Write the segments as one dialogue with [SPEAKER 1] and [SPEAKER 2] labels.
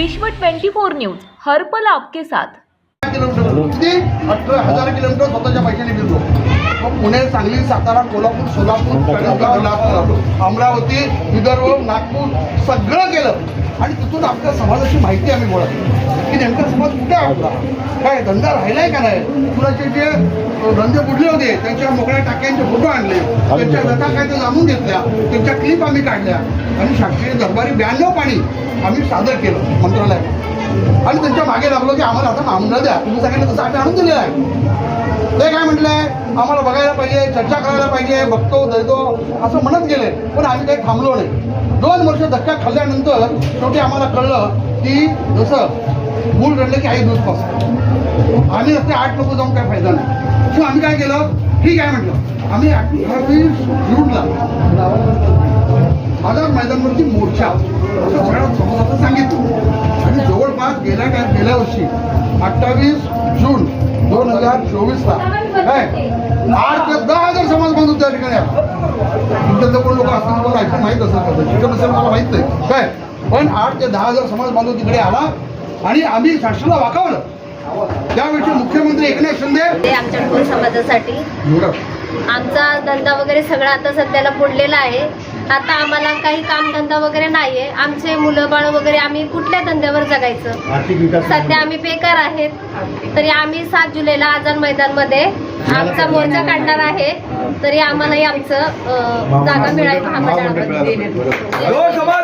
[SPEAKER 1] विश्व 24 न्यूज हर्पल आपके साथ.
[SPEAKER 2] किलोमीटर किती अठरा हजार किलोमीटर स्वतःच्या पैशाने फिरलो. मग पुणे सांगली सातारा कोल्हापूर सोलापूर अमरावती विदर्भ नागपूर सगळं केलं. तिथून आपल्या समाजाची माहिती आम्ही गोळा केली की नेमका समाज कुठे आपला? काय धंदा राहिलाय का नाही? कुणाचे जे धंदे बुडले होते त्यांच्या मोकळ्या टाक्यांचे फोटो आणले. त्यांच्या व्यथा काय ते जाणून घेतल्या. त्यांच्या क्लिप आम्ही काढल्या. आणि शासकीय दरबारी ब्याण्णव पाणी आम्ही सादर केलं मंत्रालयात. आणि त्यांच्या मागे लागलो की आम्हाला आता महामंडळ द्या. तुम्ही सगळ्यांना तसं आम्ही आणून दिलेलं आहे. ते काय म्हटलंय आम्हाला बघायला पाहिजे चर्चा करायला पाहिजे बघतो दैतो असं म्हणत गेले. पण आम्ही काही थांबलो नाही. दोन वर्ष धक्का खाल्ल्यानंतर शेवटी आम्हाला कळलं की जसं मूल रडलं की आई दूध पास आम्ही असते आठ लोक जाऊन काय फायदा नाही. सो आम्ही काय केलं? ठीक आहे म्हटलं. आम्ही अठ्ठावीस आझाद मैदानवरती मोर्चा. असं सगळ्या समाजाला सांगितलं. आणि जवळपास गेल्या काय गेल्या वर्षी अठ्ठावीस जून दोन हजार चोवीसला. काय आठ ते दहा हजार समाज बांधून त्या ठिकाणी आला. तुमच्यातलं कोण लोक असतील तुम्हाला ऐकून माहीत असेल चिकन असेल मला माहीत नाही. काय पण आठ ते दहा हजार समाज बांधून तिकडे आला आणि आम्ही शासनाला वाकावलं. त्यावेळी मुख्यमंत्री एकनाथ शिंदे.
[SPEAKER 3] आमच्या समाजासाठी. आमचा धंदा वगैरे सगळा आता सध्याला बुडलेला आहे. आता आम्हाला काही कामधंदा वगैरे नाहीये. आमचे मुलं बाळ वगैरे आम्ही कुठल्या धंद्यावर जगायचं? सध्या आम्ही बेकार आहेत. तरी आम्ही सात जुलैला आझाद मैदानमध्ये आमचा मोर्चा काढणार आहे. तरी आम्हालाही आमचं जागा मिळावी महामंडळामध्ये.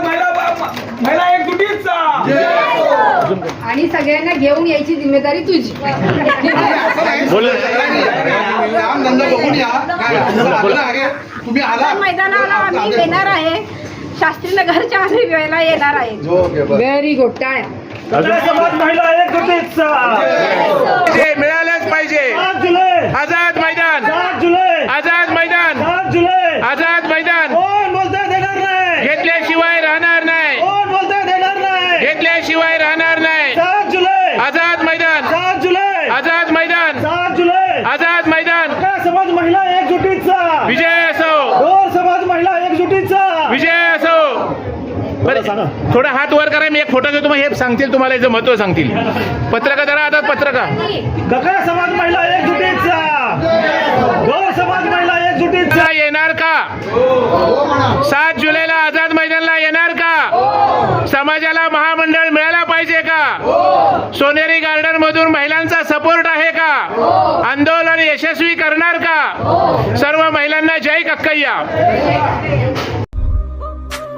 [SPEAKER 4] महिला महिला एकजुटीचा.
[SPEAKER 5] आणि सगळ्यांना घेऊन यायची जिम्मेदारी तुझी.
[SPEAKER 2] काम धंदा बघून या. काय आमचं आग्रह आहे तुम्ही आला.
[SPEAKER 5] मैदानाला आम्ही येणार आहे. शास्त्री नगरच्या आम्ही वेळेला येणार आहे. व्हेरी गुड
[SPEAKER 6] ते मिळालंच पाहिजे. आझाद मैदान.
[SPEAKER 4] सात जुलै.
[SPEAKER 6] आझाद मैदान.
[SPEAKER 4] सात जुलै.
[SPEAKER 6] आझाद मैदान.
[SPEAKER 4] कोण बोलता देणार नाही?
[SPEAKER 6] घेतल्याशिवाय राहणार नाही.
[SPEAKER 4] कोण बोलता देणार नाही?
[SPEAKER 6] घेतल्याशिवाय राहणार नाही
[SPEAKER 4] सात जुलै
[SPEAKER 6] आझाद मैदान
[SPEAKER 4] सात जुलै
[SPEAKER 6] आझाद मैदान
[SPEAKER 4] सात जुलै
[SPEAKER 6] आझाद मैदान
[SPEAKER 4] सगळा समाज महिला एकजुटीचा
[SPEAKER 6] विजय असो
[SPEAKER 4] दोन समाज महिला एकजुटीचा
[SPEAKER 6] विजय असो बरं थोडा हात वर करा मी एक फोटो घेतो मग हे सांगतील तुम्हाला याचं महत्त्व सांगतील. पत्रकार जरा आता पत्रकार
[SPEAKER 4] सगळा समाज महिला एकजुटीचा. समाज महिला एकजुटीचा.
[SPEAKER 6] येणार का? सात जुलैला आझाद मैदानला येणार का? समाजाला महामंडळ मिळायला पाहिजे का? सोनेरी गार्डन मधून महिलांचा सपोर्ट आहे का? आंदोलन यशस्वी करणार का? सर्व महिलांना जय कक्कय्या.